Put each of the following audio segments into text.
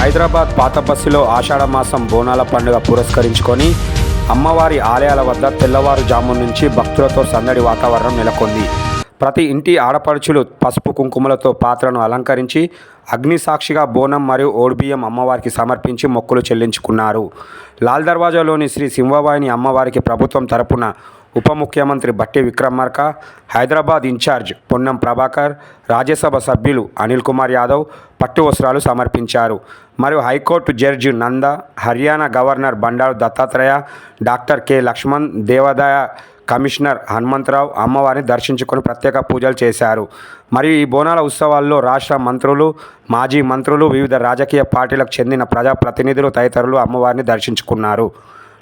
హైదరాబాద్ పాతబస్సులో ఆషాఢ మాసం బోనాల పండుగ పురస్కరించుకొని అమ్మవారి ఆలయాల వద్ద తెల్లవారుజాము నుంచి భక్తులతో సందడి వాతావరణం నెలకొంది. ప్రతి ఇంటి ఆడపడుచులు పసుపు కుంకుమలతో పాత్రను అలంకరించి అగ్నిసాక్షిగా బోనం మరియు ఓడిబియ్యం అమ్మవారికి సమర్పించి మొక్కులు చెల్లించుకున్నారు. లాల్ దర్వాజాలోని శ్రీ సింహవాహిని అమ్మవారికి ప్రభుత్వం తరపున ఉప ముఖ్యమంత్రి బట్టి విక్రమార్క హైదరాబాద్ ఇన్ఛార్జ్ పొన్నం ప్రభాకర్ రాజ్యసభ సభ్యులు అనిల్ కుమార్ యాదవ్ పట్టు వస్త్రాలు సమర్పించారు. మరియు high court judge Nanda Haryana governor Bandaru Dattatreya doctor K Laxman దేవాదాయ కమిషనర్ హనుమంతరావు అమ్మవారిని దర్శించుకొని ప్రత్యేక పూజలు చేశారు. మరియు ఈ బోనాల ఉత్సవాల్లో రాష్ట్ర మంత్రులు మాజీ మంత్రులు వివిధ రాజకీయ పార్టీలకు చెందిన ప్రజాప్రతినిధులు తదితరులు అమ్మవారిని దర్శించుకున్నారు.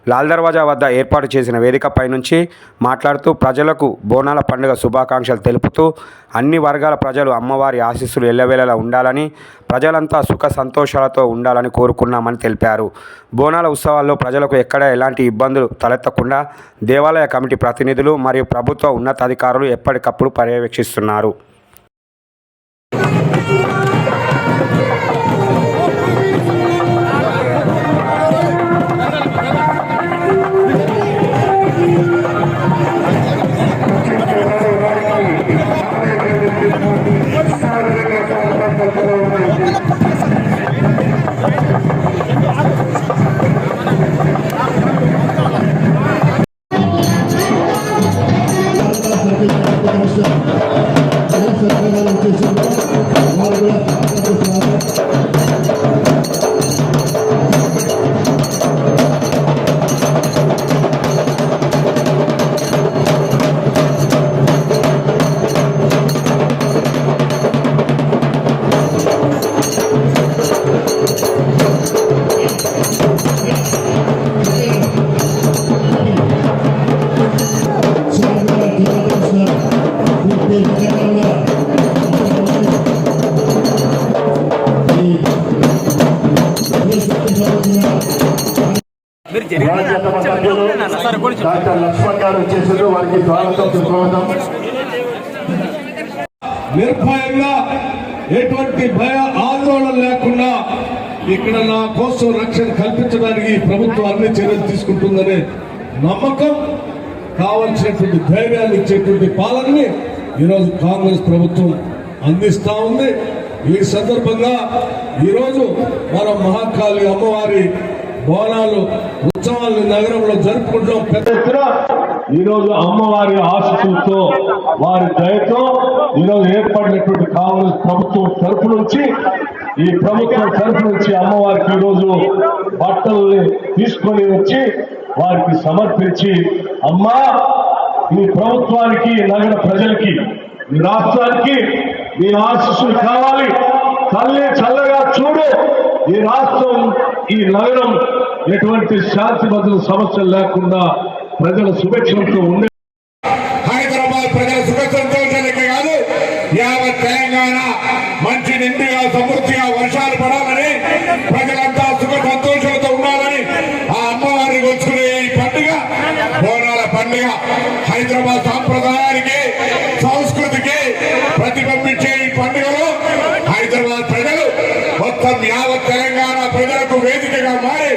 లాల్ దర్వాజా వద్ద ఏర్పాటు చేసిన వేదికపై నుంచి మాట్లాడుతూ ప్రజలకు బోనాల పండుగ శుభాకాంక్షలు తెలుపుతూ అన్ని వర్గాల ప్రజలు అమ్మవారి ఆశీస్సులు ఎల్లవేళలా ఉండాలని ప్రజలంతా సుఖ సంతోషాలతో ఉండాలని కోరుకున్నామని తెలిపారు. బోనాల ఉత్సవాల్లో ప్రజలకు ఎక్కడ ఎలాంటి ఇబ్బందులు తలెత్తకుండా దేవాలయ కమిటీ ప్రతినిధులు మరియు ప్రభుత్వ ఉన్నతాధికారులు ఎప్పటికప్పుడు పర్యవేక్షిస్తున్నారు. డాక్టర్ లక్ష్మణ్ గారు వచ్చేసారు. వారికి స్వాగతం సుస్వాగతం. నిర్భయంగా ఎటువంటి భయ ఆందోళన లేకుండా ఇక్కడ నా కోసం రక్షణ కల్పించడానికి ప్రభుత్వం అన్ని చర్యలు తీసుకుంటుందనే నమ్మకం కావలసినటువంటి ధైర్యాన్ని ఇచ్చేటువంటి పాలనని ఈరోజు కాంగ్రెస్ ప్రభుత్వం అందిస్తా ఉంది. ఈ సందర్భంగా ఈరోజు మన మహాకాళి అమ్మవారి బోనాలు ఉత్సవాలను నగరంలో జరుపుకుంటాం పెద్ద ఈరోజు అమ్మవారి ఆశతులతో వారి దయతో ఈరోజు ఏర్పడినటువంటి కాంగ్రెస్ ప్రభుత్వం తరపు నుంచి ఈ ప్రభుత్వం తరపు నుంచి అమ్మవారికి ఈరోజు బట్టల్ని తీసుకొని వచ్చి వారికి సమర్పించి అమ్మా ఈ ప్రభుత్వానికి నగర ప్రజలకి ఈ రాష్ట్రానికి మీ ఆశీస్సులు కావాలి. తల్లి చల్లగా చూడు. ఈ రాష్ట్రం ఈ నగరం ఎటువంటి శాంతి భద్రత సమస్యలు లేకుండా ప్రజల సుభిక్షంతో ఉండే హైదరాబాద్ ప్రజల సుఖ కాదు. యావత్ తెలంగాణ మంచి నిండుగా సమృద్ధిగా వర్షాలు పడాలని ప్రజలంతా సుఖ సంతోషాలతో ఉండాలని ఆ అమ్మవారిని వచ్చుకునే ఈ పండుగ బోనాల పండుగ హైదరాబాద్ సాంప్రదాయానికి ప్రతిబింబించే ఈ పండుగలో హైదరాబాద్ ప్రజలు మొత్తం యావత్ తెలంగాణ ప్రజలకు వేదికగా మారి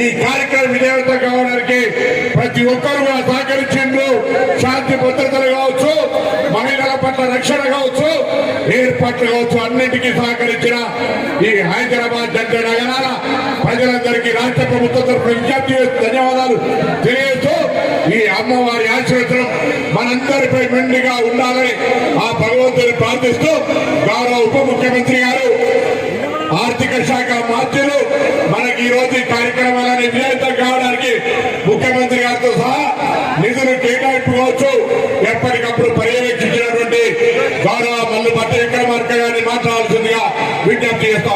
ఈ కార్యక్రమం విజయవంతం కావడానికి ప్రతి ఒక్కరు కూడా సహకరించిండ్రు శాంతి పట్ల రక్షణ కావచ్చు ఏర్పాట్లు కావచ్చు అన్నింటికీ సహకరించిన ఈ హైదరాబాద్ దగ్గర నగరాల ప్రజలందరికీ రాష్ట్ర ప్రభుత్వం తరఫున విజ్ఞప్తి ధన్యవాదాలు తెలియజేస్తూ ఈ అమ్మవారి ఆశీర్వచనం మనందరిపై మెండుగా ఉండాలని ఆ భగవంతుని ప్రార్థిస్తూ గౌరవ ఉప ముఖ్యమంత్రి గారు ఆర్థిక శాఖ మంత్రులు మనకి ఈ రోజు ఈ కార్యక్రమాలని విజయవంతం కావడానికి ముఖ్యమంత్రి గారితో సహా నిధులు కేటాయింపు కావచ్చు. ఎప్పటికప్పుడు పర్యవేక్షణ గౌరవ మల్లు గారిని మాట్లాడాల్సిందిగా విజ్ఞప్తి చేస్తా